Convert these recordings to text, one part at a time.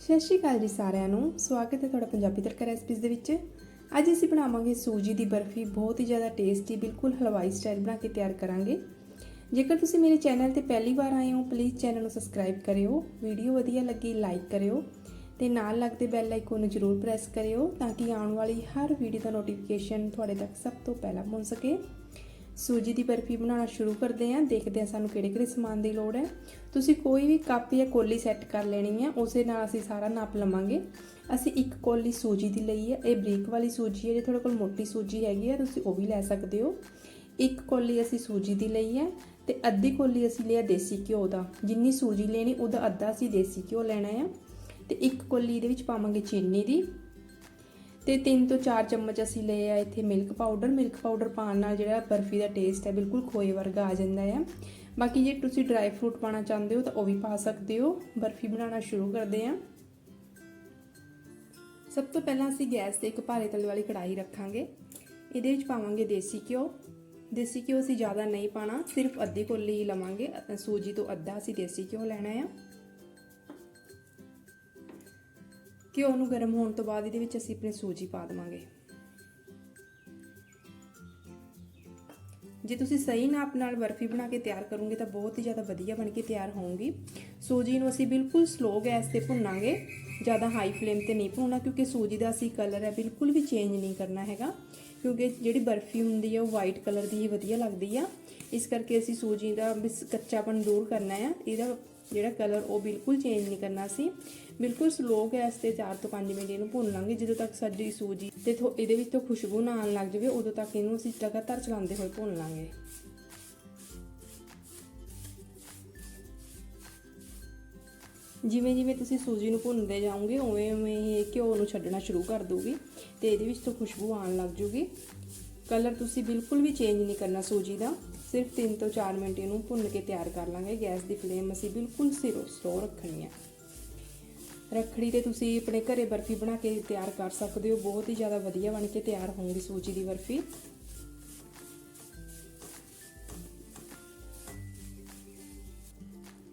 ਸਤਿ ਸ਼੍ਰੀ ਅਕਾਲ ਜੀ ਸਾਰਿਆਂ ਨੂੰ। ਸਵਾਗਤ ਹੈ ਤੁਹਾਡਾ ਪੰਜਾਬੀ ਤੜਕਾ ਰੈਸਪੀਜ਼ ਦੇ ਵਿੱਚ। ਅੱਜ ਅਸੀਂ ਬਣਾਵਾਂਗੇ ਸੂਜੀ ਦੀ ਬਰਫੀ। ਬਹੁਤ ਹੀ ਜ਼ਿਆਦਾ ਟੇਸਟੀ ਬਿਲਕੁਲ ਹਲਵਾਈ ਸਟਾਈਲ ਬਣਾ ਕੇ ਤਿਆਰ ਕਰਾਂਗੇ। ਜੇਕਰ ਤੁਸੀਂ ਮੇਰੇ ਚੈਨਲ ਤੇ ਪਹਿਲੀ ਵਾਰ ਆਏ ਹੋ ਪਲੀਜ਼ ਚੈਨਲ ਨੂੰ ਸਬਸਕ੍ਰਾਈਬ ਕਰਿਓ। ਵੀਡੀਓ ਵਧੀਆ ਲੱਗੀ ਲਾਈਕ ਕਰਿਓ। ਤੇ ਨਾਲ ਲੱਗਦੇ ਬੈਲ ਆਈਕਨ ਨੂੰ ਜ਼ਰੂਰ ਪ੍ਰੈਸ ਕਰਿਓ, ਤਾਂ ਕਿ ਆਉਣ ਵਾਲੀ ਹਰ ਵੀਡੀਓ ਦਾ ਨੋਟੀਫਿਕੇਸ਼ਨ ਤੁਹਾਡੇ ਤੱਕ ਸਭ ਤੋਂ ਪਹਿਲਾਂ ਪਹੁੰਚ ਸਕੇ। ਸੂਜੀ ਦੀ ਬਰਫੀ ਬਣਾਉਣਾ ਸ਼ੁਰੂ ਕਰਦੇ ਹਾਂ, ਦੇਖਦੇ ਹਾਂ ਸਾਨੂੰ ਕਿਹੜੇ ਕਿਹੜੇ ਸਮਾਨ ਦੀ ਲੋੜ ਹੈ। ਤੁਸੀਂ ਕੋਈ ਵੀ ਕੱਪ ਜਾਂ ਕੋਲੀ ਸੈੱਟ ਕਰ ਲੈਣੀ ਹੈ, ਉਸੇ ਨਾਲ ਅਸੀਂ ਸਾਰਾ ਨਾਪ ਲਵਾਂਗੇ। ਅਸੀਂ ਇੱਕ ਕੋਲੀ ਸੂਜੀ ਦੀ ਲਈ ਹੈ, ਇਹ ਬਰੀਕ ਵਾਲੀ ਸੂਜੀ ਹੈ, ਜੇ ਤੁਹਾਡੇ ਕੋਲ ਮੋਟੀ ਸੂਜੀ ਹੈਗੀ ਹੈ, ਤੁਸੀਂ ਉਹ ਵੀ ਲੈ ਸਕਦੇ ਹੋ। ਇੱਕ ਕੋਲੀ ਅਸੀਂ ਸੂਜੀ ਦੀ ਲਈ ਹੈ ਤੇ ਅੱਧੀ ਕੋਲੀ ਅਸੀਂ ਲਿਆ ਦੇਸੀ ਘਿਓ ਦਾ। ਜਿੰਨੀ ਸੂਜੀ ਲੈਣੀ, ਉਹਦਾ ਅੱਧਾ ਅਸੀਂ ਦੇਸੀ ਘਿਓ ਲੈਣਾ ਹੈ। ਤੇ ਇੱਕ ਕੋਲੀ ਇਹਦੇ ਵਿੱਚ ਪਾਵਾਂਗੇ ਚੀਨੀ ਦੀ। ਤੇ 3 ਤੋਂ 4 ਚਮਚ ਅਸੀਂ ਲਏ ਆ ਇੱਥੇ ਮਿਲਕ ਪਾਊਡਰ ਮਿਲਕ ਪਾਊਡਰ ਪਾਉਣ ਨਾਲ ਜਿਹੜਾ ਬਰਫੀ ਦਾ ਟੇਸਟ ਹੈ, ਬਿਲਕੁਲ ਖੋਏ ਵਰਗਾ ਆ ਜਾਂਦਾ ਹੈ ਬਾਕੀ ਜੇ ਤੁਸੀਂ ਡਰਾਈ ਫਰੂਟ ਪਾਣਾ ਚਾਹੁੰਦੇ ਹੋ ਤਾਂ ਉਹ ਵੀ ਪਾ ਸਕਦੇ ਹੋ। ਬਰਫੀ ਬਣਾਉਣਾ ਸ਼ੁਰੂ ਕਰਦੇ ਹਾਂ ਸਭ ਤੋਂ ਪਹਿਲਾਂ ਅਸੀਂ ਗੈਸ ਤੇ ਇੱਕ ਭਾਰੇ ਤਲ ਵਾਲੀ ਕੜਾਈ ਰੱਖਾਂਗੇ। ਇਹਦੇ ਵਿੱਚ ਪਾਵਾਂਗੇ ਦੇਸੀ ਘਿਓ। ਦੇਸੀ ਘਿਓ ਅਸੀਂ ਜ਼ਿਆਦਾ ਨਹੀਂ ਪਾਣਾ ਸਿਰਫ ਅੱਧੀ ਕੋਲੀ ਹੀ ਲਵਾਂਗੇ। ਸੂਜੀ ਤੋਂ ਅੱਧਾ ਅਸੀਂ ਦੇਸੀ ਘਿਓ ਲੈਣਾ ਹੈ ਘਿਓ ਨੂੰ ਗਰਮ ਹੋਣ ਤੋਂ ਬਾਅਦ ਇਹਦੇ ਵਿੱਚ ਅਸੀਂ ਆਪਣੀ ਸੂਜੀ ਪਾ ਦੇਵਾਂਗੇ। ਜੇ ਤੁਸੀਂ ਸਹੀ ਨਾਪ ਨਾਲ ਬਰਫੀ ਬਣਾ ਕੇ ਤਿਆਰ ਕਰੋਗੇ ਤਾਂ ਬਹੁਤ ਹੀ ਜ਼ਿਆਦਾ ਵਧੀਆ ਬਣ ਕੇ ਤਿਆਰ ਹੋਊਗੀ। ਸੂਜੀ ਨੂੰ ਅਸੀਂ ਬਿਲਕੁਲ ਸਲੋ ਗੈਸ ਤੇ ਭੁੰਨਾਂਗੇ, ਜ਼ਿਆਦਾ ਹਾਈ ਫਲੇਮ ਤੇ ਨਹੀਂ ਭੁੰਨਣਾ ਕਿਉਂਕਿ ਸੂਜੀ ਦਾ ਅਸੀਂ ਕਲਰ ਹੈ ਬਿਲਕੁਲ ਵੀ ਚੇਂਜ ਨਹੀਂ ਕਰਨਾ ਹੈਗਾ। ਕਿਉਂਕਿ ਜਿਹੜੀ ਬਰਫੀ ਹੁੰਦੀ ਹੈ ਉਹ ਵਾਈਟ ਕਲਰ ਦੀ ਹੀ ਵਧੀਆ ਲੱਗਦੀ ਆ। ਇਸ ਕਰਕੇ ਅਸੀਂ ਸੂਜੀ ਦਾ ਕੱਚਾਪਨ ਦੂਰ ਕਰਨਾ ਹੈ ਇਹਦਾ ਜਿਹੜਾ ਕਲਰ ਉਹ ਬਿਲਕੁਲ ਚੇਂਜ ਨਹੀਂ ਕਰਨਾ ਸੀ। ਬਿਲਕੁਲ ਸਲੋ ਗੈਸ ਤੇ 4 ਤੋਂ 5 ਮਿੰਟ ਇਹਨੂੰ ਭੁੰਨ ਲਾਂਗੇ। ਜਦੋਂ ਤੱਕ ਸਾਡੀ ਸੂਜੀ ਤੇ ਇਹਦੇ ਵਿੱਚ ਤੋਂ ਖੁਸ਼ਬੂ ਨਾ ਆਉਣ ਲੱਗ ਜਾਵੇ, ਉਦੋਂ ਤੱਕ ਇਹਨੂੰ ਅਸੀਂ ਲਗਾਤਾਰ ਚਲਾਉਂਦੇ ਹੋਏ ਭੁੰਨ ਲਾਂਗੇ। ਜਿਵੇਂ ਜਿਵੇਂ ਤੁਸੀਂ ਸੂਜੀ ਨੂੰ ਭੁੰਨਦੇ ਜਾਓਗੇ, ਉਵੇਂ ਉਵੇਂ ਇਹ ਘਿਓ ਨੂੰ ਛੱਡਣਾ ਸ਼ੁਰੂ ਕਰ ਦੂਗੀ ਤੇ ਇਹਦੇ ਵਿੱਚ ਤੋਂ ਖੁਸ਼ਬੂ ਆਉਣ ਲੱਗ ਜੂਗੀ। ਕਲਰ ਤੁਸੀਂ ਬਿਲਕੁਲ ਵੀ ਚੇਂਜ ਨਹੀਂ ਕਰਨਾ ਸੂਜੀ ਦਾ। ਸਿਰਫ 3 ਤੋਂ 4 ਮਿੰਟ ਇਹਨੂੰ ਭੁੰਨ ਕੇ ਤਿਆਰ ਕਰ ਲਾਂਗੇ। ਗੈਸ ਦੀ ਫਲੇਮ ਅਸੀਂ ਬਿਲਕੁਲ ਸਿਰੋ ਸਲੋ ਰੱਖਣੀ ਹੈ ਰੱਖੜੀ ਤੇ ਤੁਸੀਂ ਆਪਣੇ ਘਰੇ ਬਰਫੀ ਬਣਾ ਕੇ ਤਿਆਰ ਕਰ ਸਕਦੇ ਹੋ। ਬਹੁਤ ਹੀ ਜ਼ਿਆਦਾ ਵਧੀਆ ਬਣ ਕੇ ਤਿਆਰ ਹੋਊਗੀ ਸੂਜੀ ਦੀ ਬਰਫੀ।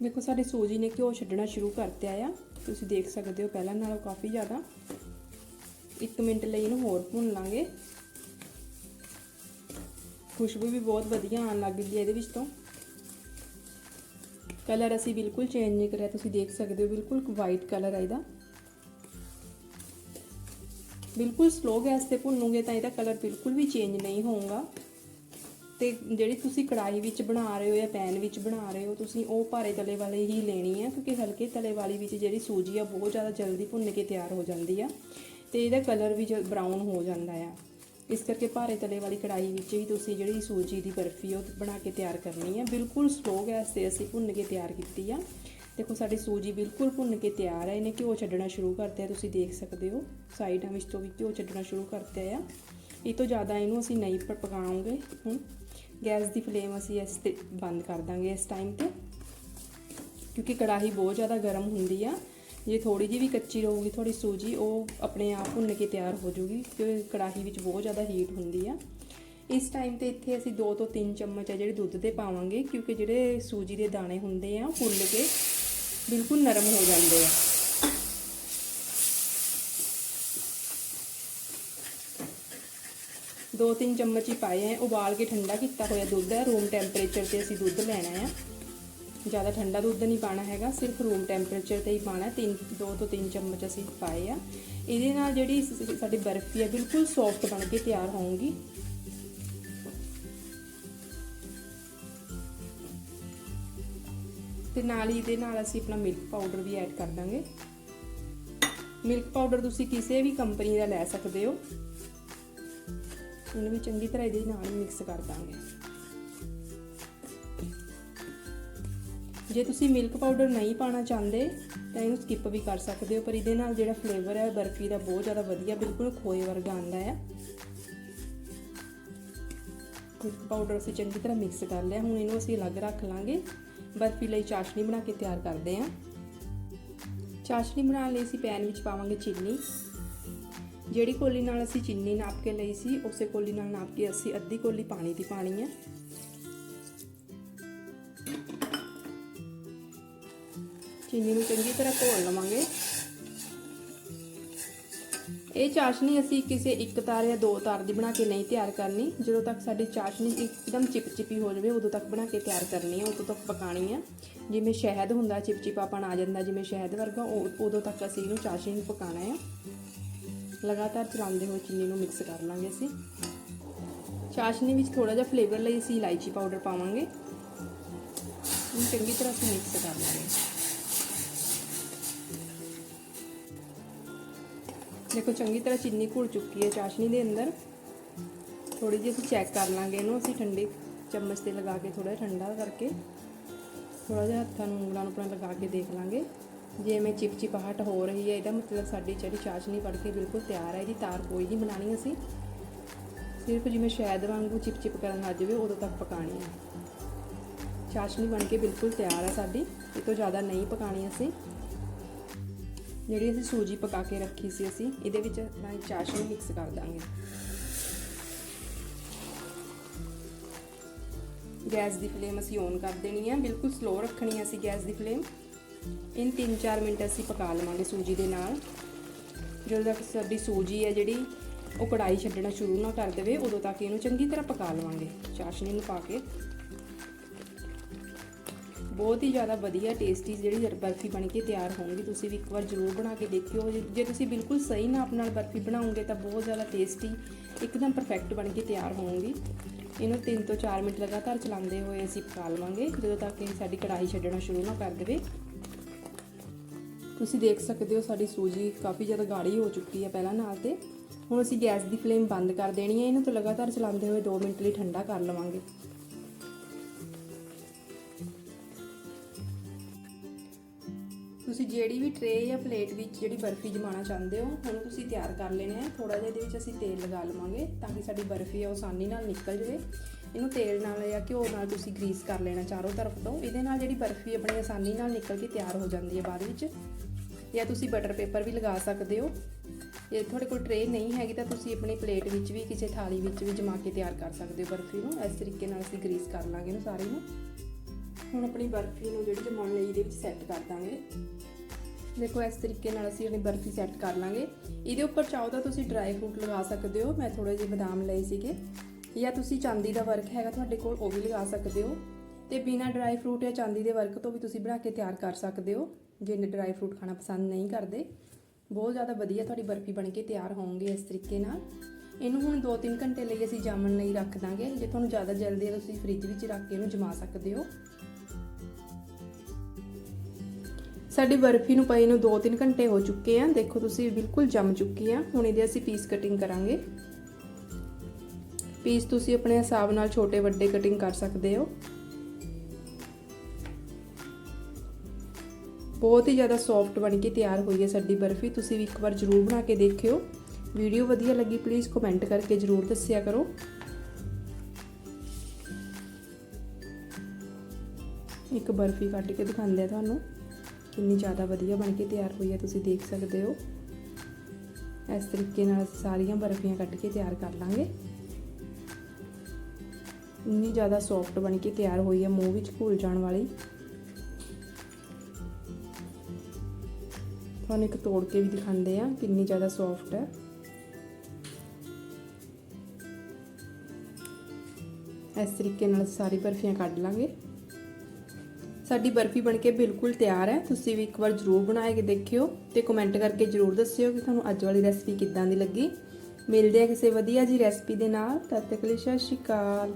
ਦੇਖੋ, ਸਾਡੇ ਸੂਜੀ ਨੇ ਘਿਓ ਛੱਡਣਾ ਸ਼ੁਰੂ ਕਰਤੇ ਆ। ਤੁਸੀਂ ਦੇਖ ਸਕਦੇ ਹੋ ਪਹਿਲਾਂ ਨਾਲੋਂ ਕਾਫੀ ਜ਼ਿਆਦਾ। 1 ਮਿੰਟ ਲਈ ਇਹਨੂੰ ਹੋਰ ਭੁੰਨ ਲਾਂਗੇ। ਖੁਸ਼ਬੂ ਵੀ ਬਹੁਤ ਵਧੀਆ ਆਉਣ ਲੱਗ ਗਈ ਹੈ ਇਹਦੇ ਵਿੱਚ ਤੋਂ। ਕਲਰ ਅਸੀਂ ਬਿਲਕੁਲ ਚੇਂਜ ਨਹੀਂ ਕਰਿਆ, ਤੁਸੀਂ ਦੇਖ ਸਕਦੇ ਹੋ ਬਿਲਕੁਲ ਵਾਈਟ ਕਲਰ ਹੈ ਇਹਦਾ। ਬਿਲਕੁਲ ਸਲੋ ਗੈਸ ਤੇ ਭੁੰਨੂਗੇ ਤਾਂ ਇਹਦਾ ਕਲਰ ਬਿਲਕੁਲ ਵੀ ਚੇਂਜ ਨਹੀਂ ਹੋਊਗਾ। ਤੇ ਜਿਹੜੀ ਤੁਸੀਂ ਕੜਾਈ ਵਿੱਚ ਬਣਾ ਰਹੇ ਹੋ ਜਾਂ ਪੈਨ ਵਿੱਚ ਬਣਾ ਰਹੇ ਹੋ, ਤੁਸੀਂ ਉਹ ਭਾਰੇ ਤਲੇ ਵਾਲੇ ਹੀ ਲੈਣੀ ਹੈ ਕਿਉਂਕਿ ਹਲਕੇ ਤਲੇ ਵਾਲੀ ਵਿੱਚ ਜਿਹੜੀ ਸੂਜੀ ਆ ਬਹੁਤ ਜ਼ਿਆਦਾ ਜਲਦੀ ਭੁੰਨ ਕੇ ਤਿਆਰ ਹੋ ਜਾਂਦੀ ਆ। ਤੇ ਇਹਦਾ ਕਲਰ ਵੀ ਬਰਾਊਨ ਹੋ ਜਾਂਦਾ ਆ। ਇਸ ਕਰਕੇ ਭਾਰੇ ਤਲੇ ਵਾਲੀ ਕੜਾਈ ਵਿੱਚ ਹੀ ਤੁਸੀਂ ਜਿਹੜੀ ਸੂਜੀ ਦੀ ਬਰਫੀ ਉਹ ਬਣਾ ਕੇ ਤਿਆਰ ਕਰਨੀ ਹੈ ਬਿਲਕੁਲ ਸਲੋ ਗੈਸ ਤੇ ਅਸੀਂ ਭੁੰਨ ਕੇ ਤਿਆਰ ਕੀਤੀ ਆ। ਦੇਖੋ ਸਾਡੀ ਸੂਜੀ ਬਿਲਕੁਲ ਭੁੰਨ ਕੇ ਤਿਆਰ ਹੈ ਇਹਨੇ ਘਿਓ ਛੱਡਣਾ ਸ਼ੁਰੂ ਕਰਤਾ ਤੁਸੀਂ ਦੇਖ ਸਕਦੇ ਹੋ। ਸਾਈਡਾਂ ਵਿੱਚ ਤੋਂ ਵੀ ਘਿਓ ਛੱਡਣਾ ਸ਼ੁਰੂ ਕਰਤਾ ਆ। ਇਹ ਤੋਂ ਜ਼ਿਆਦਾ ਇਹਨੂੰ ਅਸੀਂ ਨਹੀਂ ਪਕਾਉਂਗੇ ਹੁਣ। ਗੈਸ ਦੀ ਫਲੇਮ ਅਸੀਂ ਇਸ ਤੇ ਬੰਦ ਕਰ ਦਾਂਗੇ ਇਸ ਟਾਈਮ ਤੇ। ਕਿਉਂਕਿ ਕੜਾਹੀ ਬਹੁਤ ਜ਼ਿਆਦਾ ਗਰਮ ਹੁੰਦੀ ਆ। ਜੇ ਥੋੜੀ ਜਿਹੀ ਵੀ ਕੱਚੀ ਰਹੂਗੀ ਥੋੜੀ ਸੂਜੀ, ਉਹ ਆਪਣੇ ਆਪ ਭੁੰਨ ਕੇ ਤਿਆਰ ਹੋ ਜਾਊਗੀ ਕਿਉਂਕਿ ਕੜਾਹੀ ਵਿੱਚ ਬਹੁਤ ਜ਼ਿਆਦਾ ਹੀਟ ਹੁੰਦੀ ਆ। ਇਸ ਟਾਈਮ ਤੇ ਇੱਥੇ ਅਸੀਂ 2 ਤੋਂ 3 ਚਮਚ ਆ ਜਿਹੜੇ ਦੁੱਧ ਦੇ ਪਾਵਾਂਗੇ, ਕਿਉਂਕਿ ਜਿਹੜੇ ਸੂਜੀ ਦੇ ਦਾਣੇ ਹੁੰਦੇ ਆ ਫੁੱਲ ਕੇ ਬਿਲਕੁਲ ਨਰਮ ਹੋ ਜਾਂਦੇ ਆ। ਦੋ ਤਿੰਨ ਚਮਚ ਹੀ ਪਾਏ ਆ, ਉਬਾਲ ਕੇ ਠੰਡਾ ਕੀਤਾ ਹੋਇਆ ਦੁੱਧ ਹੈ ਰੂਮ ਟੈਂਪਰੇਚਰ ਤੇ ਅਸੀਂ ਦੁੱਧ ਲੈਣਾ ਹੈ ਜ਼ਿਆਦਾ ਠੰਡਾ ਦੁੱਧ ਨਹੀਂ ਪਾਣਾ ਹੈਗਾ, ਸਿਰਫ ਰੂਮ ਟੈਂਪਰੇਚਰ ਤੇ ਹੀ ਪਾਣਾ ਤਿੰਨ, ਦੋ ਤੋਂ ਤਿੰਨ ਚਮਚ ਅਸੀਂ ਪਾਏ ਆ। ਇਹਦੇ ਨਾਲ ਜਿਹੜੀ ਸਾਡੀ ਬਰਫੀ ਆ, ਬਿਲਕੁਲ ਸੌਫਟ ਬਣ ਕੇ ਤਿਆਰ ਹੋਊਗੀ। ਤੇ ਨਾਲ ਹੀ ਇਹਦੇ ਨਾਲ ਅਸੀਂ ਆਪਣਾ ਮਿਲਕ ਪਾਊਡਰ ਵੀ ਐਡ ਕਰ ਦਾਂਗੇ। ਮਿਲਕ ਪਾਊਡਰ ਤੁਸੀਂ ਕਿਸੇ ਵੀ ਕੰਪਨੀ ਦਾ ਲੈ ਸਕਦੇ ਹੋ। ਇਹਨੂੰ ਵੀ ਚੰਗੀ ਤਰ੍ਹਾਂ ਇਹਦੇ ਨਾਲ ਮਿਕਸ ਕਰ ਦਾਂਗੇ। ਜੇ ਤੁਸੀਂ ਮਿਲਕ ਪਾਊਡਰ ਨਹੀਂ ਪਾਣਾ ਚਾਹੁੰਦੇ, ਤਾਂ ਇਹਨੂੰ ਸਕਿਪ ਵੀ ਕਰ ਸਕਦੇ ਹੋ, ਪਰ ਇਹਦੇ ਨਾਲ ਜਿਹੜਾ ਫਲੇਵਰ ਹੈ, ਬਰਫੀ ਦਾ ਬਹੁਤ ਜ਼ਿਆਦਾ ਵਧੀਆ, ਬਿਲਕੁਲ ਖੋਏ ਵਰਗਾ ਆਉਂਦਾ ਹੈ ਮਿਲਕ ਪਾਊਡਰ ਅਸੀਂ ਚੰਗੀ ਤਰ੍ਹਾਂ ਮਿਕਸ ਕਰ ਲਿਆ, ਹੁਣ ਇਹਨੂੰ ਅਸੀਂ ਅਲੱਗ ਰੱਖ ਲਾਂਗੇ। ਬਰਫੀ ਲਈ ਚਾਸ਼ਨੀ ਬਣਾ ਕੇ ਤਿਆਰ ਕਰਦੇ ਹਾਂ। ਚਾਸ਼ਨੀ ਬਣਾਉਣ ਲਈ ਅਸੀਂ ਪੈਨ ਵਿੱਚ ਪਾਵਾਂਗੇ ਚੀਨੀ। ਜਿਹੜੀ ਕੋਲੀ ਨਾਲ ਅਸੀਂ ਚੀਨੀ ਨਾਪ ਕੇ ਲਈ ਸੀ, ਉਸੇ ਕੋਲੀ ਨਾਲ ਨਾਪ ਕੇ ਅਸੀਂ ਅੱਧੀ ਕੋਲੀ ਪਾਣੀ ਦੀ ਪਾਣੀ ਹੈ। ਚੀਨੀ ਨੂੰ ਚੰਗੀ ਤਰ੍ਹਾਂ ਘੋਲ ਲਵਾਂਗੇ। ਇਹ ਚਾਸ਼ਨੀ ਅਸੀਂ ਕਿਸੇ ਇੱਕ ਤਾਰ ਜਾਂ ਦੋ ਤਾਰ ਦੀ ਬਣਾ ਕੇ ਨਹੀਂ ਤਿਆਰ ਕਰਨੀ। ਜਦੋਂ ਤੱਕ ਸਾਡੀ ਚਾਸ਼ਨੀ ਇੱਕਦਮ ਚਿਪਚਿਪੀ ਹੋ ਜਾਵੇ, ਉਦੋਂ ਤੱਕ ਬਣਾ ਕੇ ਤਿਆਰ ਕਰਨੀ ਹੈ, ਉਦੋਂ ਤੱਕ ਪਕਾਣੀ ਹੈ। ਜਿਵੇਂ ਸ਼ਹਿਦ ਹੁੰਦਾ ਚਿਪਚਿਪਾਪਣ ਆ ਜਾਂਦਾ, ਜਿਵੇਂ ਸ਼ਹਿਦ ਵਰਗਾ ਉਦੋਂ ਤੱਕ ਅਸੀਂ ਇਹਨੂੰ ਚਾਸ਼ਨੀ ਨੂੰ ਪਕਾਣਾ ਹੈ। ਲਗਾਤਾਰ ਚਲਾਉਂਦੇ ਹੋਏ ਚੀਨੀ ਨੂੰ ਮਿਕਸ ਕਰ ਲਾਂਗੇ ਅਸੀਂ। ਚਾਸ਼ਨੀ ਵਿੱਚ ਥੋੜਾ ਜਿਹਾ ਫਲੇਵਰ ਲਈ ਅਸੀਂ ਇਲਾਇਚੀ ਪਾਊਡਰ ਪਾਵਾਂਗੇ। ਇਹਨੂੰ ਚੰਗੀ ਤਰ੍ਹਾਂ ਅਸੀਂ ਮਿਕਸ ਕਰ ਲਾਂਗੇ। ਦੇਖੋ, ਚੰਗੀ ਤਰ੍ਹਾਂ ਚੀਨੀ ਘੁਲ ਚੁੱਕੀ ਹੈ ਚਾਸ਼ਨੀ ਦੇ ਅੰਦਰ। ਥੋੜੀ ਜਿਹੀ ਅਸੀਂ ਚੈੱਕ ਕਰ ਲਾਂਗੇ ਇਹਨੂੰ, ਅਸੀਂ ਠੰਡੇ ਚਮਚ ਤੇ ਲਗਾ ਕੇ ਥੋੜਾ ਠੰਡਾ ਕਰਕੇ ਥੋੜਾ ਜਿਹਾ ਹੱਥਾਂ ਨੂੰ ਉਂਗਲਾਂ ਨੂੰ ਆਪਣਾ ਲਗਾ ਕੇ ਦੇਖ ਲਾਂਗੇ। ਜਿਵੇਂ ਚਿਪਚਿਪਾਹਟ ਹੋ ਰਹੀ ਹੈ, ਇਹਦਾ ਮਤਲਬ ਸਾਡੀ ਜਿਹੜੀ ਚਾਸ਼ਨੀ ਬਣ ਕੇ ਬਿਲਕੁਲ ਤਿਆਰ ਹੈ, ਇਹਦੀ ਤਾਰ ਕੋਈ ਨਹੀਂ ਬਣਾਣੀ ਅਸੀਂ। ਸਿਰਫ ਜਿਵੇਂ ਸ਼ਾਇਦ ਵਾਂਗੂ ਚਿਪਚਿਪ ਕਰਨ ਲੱਗ ਜਾਵੇ, ਉਦੋਂ ਤੱਕ ਪਕਾਣੀ ਹੈ। ਚਾਸ਼ਨੀ ਬਣ ਕੇ ਬਿਲਕੁਲ ਤਿਆਰ ਹੈ ਸਾਡੀ, ਇਹ ਤੋਂ ਜ਼ਿਆਦਾ ਨਹੀਂ ਪਕਾਣੀ ਅਸੀਂ। ਜਿਹੜੀ ਅਸੀਂ ਸੂਜੀ ਪਕਾ ਕੇ ਰੱਖੀ ਸੀ ਅਸੀਂ, ਇਹਦੇ ਵਿੱਚ ਆਪਣਾ ਚਾਸ਼ਨੀ ਮਿਕਸ ਕਰ ਦਾਂਗੇ। ਗੈਸ ਦੀ ਫਲੇਮ ਅਸੀਂ ਔਨ ਕਰ ਦੇਣੀ ਹੈ ਬਿਲਕੁਲ ਸਲੋ ਰੱਖਣੀ ਹੈ ਅਸੀਂ ਗੈਸ ਦੀ ਫਲੇਮ। ਇਨ 3-4 ਮਿੰਟ ਅਸੀਂ ਪਕਾ ਲਵਾਂਗੇ ਸੂਜੀ ਦੇ ਨਾਲ। ਜਦੋਂ ਤੱਕ ਸਾਡੀ ਸੂਜੀ ਹੈ ਜਿਹੜੀ, ਉਹ ਕੜਾਈ ਛੱਡਣਾ ਸ਼ੁਰੂ ਨਾ ਕਰ ਦੇਵੇ, ਉਦੋਂ ਤੱਕ ਇਹਨੂੰ ਚੰਗੀ ਤਰ੍ਹਾਂ ਪਕਾ ਲਵਾਂਗੇ। ਚਾਸ਼ਨੀ ਨੂੰ ਪਾ ਕੇ। ਬਹੁਤ ਹੀ ਜ਼ਿਆਦਾ ਵਧੀਆ ਟੇਸਟੀ ਜਿਹੜੀ ਬਰਫੀ ਬਣ ਕੇ ਤਿਆਰ ਹੋਊਗੀ ਤੁਸੀਂ ਵੀ ਇੱਕ ਵਾਰ ਜ਼ਰੂਰ ਬਣਾ ਕੇ ਦੇਖਿਓ। ਜੇ- ਤੁਸੀਂ ਬਿਲਕੁਲ ਸਹੀ ਨਾਪ ਨਾਲ ਬਰਫੀ ਬਣਾਉਂਗੇ ਤਾਂ ਬਹੁਤ ਜ਼ਿਆਦਾ ਟੇਸਟੀ ਇੱਕਦਮ ਪਰਫੈਕਟ ਬਣ ਕੇ ਤਿਆਰ ਹੋਊਗੀ ਇਹਨੂੰ 3 ਤੋਂ 4 ਮਿੰਟ ਲਗਾਤਾਰ ਚਲਾਉਂਦੇ ਹੋਏ ਅਸੀਂ ਪਕਾ ਲਵਾਂਗੇ ਜਦੋਂ ਤੱਕ ਇਹ ਸਾਡੀ ਕੜਾਹੀ ਛੱਡਣਾ ਸ਼ੁਰੂ ਨਾ ਕਰ ਦੇਵੇ। ਤੁਸੀਂ ਦੇਖ ਸਕਦੇ ਹੋ ਸਾਡੀ ਸੂਜੀ ਕਾਫੀ ਜ਼ਿਆਦਾ ਗਾੜੀ ਹੋ ਚੁੱਕੀ ਹੈ ਪਹਿਲਾਂ ਨਾਲ ਤੇ। ਹੁਣ ਅਸੀਂ ਗੈਸ ਦੀ ਫਲੇਮ ਬੰਦ ਕਰ ਦੇਣੀ ਹੈ। ਇਹਨੂੰ ਤਾਂ ਲਗਾਤਾਰ ਚਲਾਉਂਦੇ ਹੋਏ 2 ਮਿੰਟ ਲਈ ਠੰਡਾ ਕਰ ਲਵਾਂਗੇ। ਤੁਸੀਂ ਜਿਹੜੀ ਵੀ ਟਰੇ ਜਾਂ ਪਲੇਟ ਵਿੱਚ ਜਿਹੜੀ ਬਰਫੀ ਜਮਾਉਣਾ ਚਾਹੁੰਦੇ ਹੋ ਹੁਣ ਤੁਸੀਂ ਤਿਆਰ ਕਰ ਲੈਣੇ ਆ। ਥੋੜਾ ਜਿਹਾ ਇਹਦੇ ਵਿੱਚ ਅਸੀਂ ਤੇਲ ਲਗਾ ਲਵਾਂਗੇ ਤਾਂ ਕਿ ਸਾਡੀ ਬਰਫੀ ਆ, ਉਹ ਆਸਾਨੀ ਨਾਲ ਨਿਕਲ ਜਾਵੇ। ਇਹਨੂੰ ਤੇਲ ਨਾਲ ਜਾਂ ਘਿਓ ਨਾਲ ਤੁਸੀਂ ਗਰੀਸ ਕਰ ਲੈਣਾ ਚਾਰੋਂ ਤਰਫ ਤੋਂ। ਇਹਦੇ ਨਾਲ ਜਿਹੜੀ ਬਰਫੀ ਆਪਣੀ ਆਸਾਨੀ ਨਾਲ ਨਿਕਲ ਕੇ ਤਿਆਰ ਹੋ ਜਾਂਦੀ ਹੈ ਬਾਅਦ ਵਿੱਚ। ਜਾਂ ਤੁਸੀਂ ਬਟਰ ਪੇਪਰ ਵੀ ਲਗਾ ਸਕਦੇ ਹੋ। ਜੇ ਤੁਹਾਡੇ ਕੋਲ ਟਰੇ ਨਹੀਂ ਹੈਗੀ ਤਾਂ ਤੁਸੀਂ ਆਪਣੀ ਪਲੇਟ ਵਿੱਚ ਵੀ, ਕਿਸੇ ਥਾਲੀ ਵਿੱਚ ਵੀ ਜਮਾ ਕੇ ਤਿਆਰ ਕਰ ਸਕਦੇ ਹੋ ਬਰਫੀ ਨੂੰ। ਇਸ ਤਰੀਕੇ ਨਾਲ ਅਸੀਂ ਗਰੀਸ ਕਰ ਲਾਂਗੇ ਇਹਨੂੰ ਸਾਰੇ ਨੂੰ। ਹੁਣ ਆਪਣੀ ਬਰਫੀ ਨੂੰ ਜਿਹੜੀ ਜਮਾਉਣ ਲਈ ਇਹਦੇ ਵਿੱਚ ਸੈੱਟ ਕਰ ਦਾਂਗੇ। ਦੇਖੋ, ਇਸ ਤਰੀਕੇ ਨਾਲ ਅਸੀਂ ਆਪਣੀ ਬਰਫੀ ਸੈੱਟ ਕਰ ਲਾਂਗੇ। ਇਹਦੇ ਉੱਪਰ ਚਾਹੋ ਤਾਂ ਤੁਸੀਂ ਡਰਾਈ ਫਰੂਟ ਲਗਾ ਸਕਦੇ ਹੋ। ਮੈਂ ਥੋੜੇ ਜਿਹੇ ਬਦਾਮ ਲਏ ਸੀਗੇ। ਜਾਂ ਤੁਸੀਂ ਚਾਂਦੀ ਦਾ ਵਰਕ ਹੈਗਾ ਤੁਹਾਡੇ ਕੋਲ, ਉਹ ਵੀ ਲਗਾ ਸਕਦੇ ਹੋ। ਤੇ ਬਿਨਾ ਡਰਾਈ ਫਰੂਟ ਜਾਂ ਚਾਂਦੀ ਦੇ ਵਰਕ ਤੋਂ ਵੀ ਤੁਸੀਂ ਬਣਾ ਕੇ ਤਿਆਰ ਕਰ ਸਕਦੇ ਹੋ। ਜੇ ਡਰਾਈ ਫਰੂਟ ਖਾਣਾ ਪਸੰਦ ਨਹੀਂ ਕਰਦੇ। ਬਹੁਤ ਜ਼ਿਆਦਾ ਵਧੀਆ ਤੁਹਾਡੀ ਬਰਫੀ ਬਣ ਕੇ ਤਿਆਰ ਹੋਣਗੇ ਇਸ ਤਰੀਕੇ ਨਾਲ। ਇਹਨੂੰ ਹੁਣ 2-3 ਘੰਟੇ ਲਈ ਅਸੀਂ ਜਾਮਣ ਲਈ ਰੱਖ ਦਾਂਗੇ। ਜੇ ਤੁਹਾਨੂੰ ਜ਼ਿਆਦਾ ਜਲਦੀ ਹੈ ਤੁਸੀਂ ਫ੍ਰਿਜ ਵਿੱਚ ਰੱਖ ਕੇ ਇਹਨੂੰ ਜਮਾ ਸਕਦੇ ਹੋ। ਸਾਡੀ ਬਰਫੀ ਨੂੰ ਪਈ ਨੂੰ 2-3 ਘੰਟੇ ਹੋ ਚੁੱਕੇ ਆ। ਦੇਖੋ ਤੁਸੀਂ, ਬਿਲਕੁਲ ਜੰਮ ਚੁੱਕੀ ਆ। ਹੁਣ ਇਹਦੇ ਅਸੀਂ ਪੀਸ ਕਟਿੰਗ ਕਰਾਂਗੇ। ਪੀਸ ਤੁਸੀਂ ਆਪਣੇ ਹਿਸਾਬ ਨਾਲ ਛੋਟੇ, ਵੱਡੇ ਕਟਿੰਗ ਕਰ ਸਕਦੇ ਹੋ। ਬਹੁਤ ਹੀ ਜ਼ਿਆਦਾ ਸੌਫਟ ਬਣ ਕੇ ਤਿਆਰ ਹੋਈ ਹੈ ਸਾਡੀ ਬਰਫੀ। ਤੁਸੀਂ ਵੀ ਇੱਕ ਵਾਰ ਜ਼ਰੂਰ ਬਣਾ ਕੇ ਦੇਖਿਓ। ਵੀਡੀਓ ਵਧੀਆ ਲੱਗੀ ਪਲੀਜ਼ ਕਮੈਂਟ ਕਰਕੇ ਜ਼ਰੂਰ ਦੱਸਿਆ ਕਰੋ। ਇੱਕ ਬਰਫੀ ਕੱਟ ਕੇ ਦਿਖਾਉਂਦੇ ਆ ਤੁਹਾਨੂੰ। ਕਿੰਨੀ ਜ਼ਿਆਦਾ ਵਧੀਆ ਬਣ ਕੇ ਤਿਆਰ ਹੋਈ ਹੈ, ਤੁਸੀਂ ਦੇਖ ਸਕਦੇ ਹੋ। ਇਸ ਤਰੀਕੇ ਨਾਲ ਅਸੀਂ ਸਾਰੀਆਂ ਬਰਫੀਆਂ ਕੱਟ ਕੇ ਤਿਆਰ ਕਰ ਲਾਂਗੇ। ਇੰਨੀ ਜ਼ਿਆਦਾ ਸੌਫਟ ਬਣ ਕੇ ਤਿਆਰ ਹੋਈ ਹੈ, ਮੂੰਹ ਵਿੱਚ ਘੁਲ ਜਾਣ ਵਾਲੀ। ਤੁਹਾਨੂੰ ਇੱਕ ਤੋੜ ਕੇ ਵੀ ਦਿਖਾਉਂਦੇ ਆ ਕਿੰਨੀ ਜ਼ਿਆਦਾ ਸੌਫਟ ਹੈ। ਇਸ ਤਰੀਕੇ ਨਾਲ ਸਾਰੀ ਬਰਫੀਆਂ ਕੱਢ ਲਾਂਗੇ। ਸਾਡੀ ਬਰਫੀ ਬਣ ਕੇ ਬਿਲਕੁਲ ਤਿਆਰ ਹੈ। ਤੁਸੀਂ ਵੀ ਇੱਕ ਵਾਰ ਜ਼ਰੂਰ ਬਣਾ ਕੇ ਦੇਖਿਓ ਤੇ ਕਮੈਂਟ ਕਰਕੇ ਜ਼ਰੂਰ ਦੱਸਿਓ ਕਿ ਤੁਹਾਨੂੰ ਅੱਜ ਵਾਲੀ ਰੈਸਪੀ ਕਿੱਦਾਂ ਦੀ ਲੱਗੀ। ਮਿਲਦੇ ਆ ਕਿਸੇ ਵਧੀਆ ਜੀ ਰੈਸਪੀ ਦੇ ਨਾਲ। ਤਦ ਤੱਕ ਲਈ ਸਤਿ ਸ਼੍ਰੀ ਅਕਾਲ।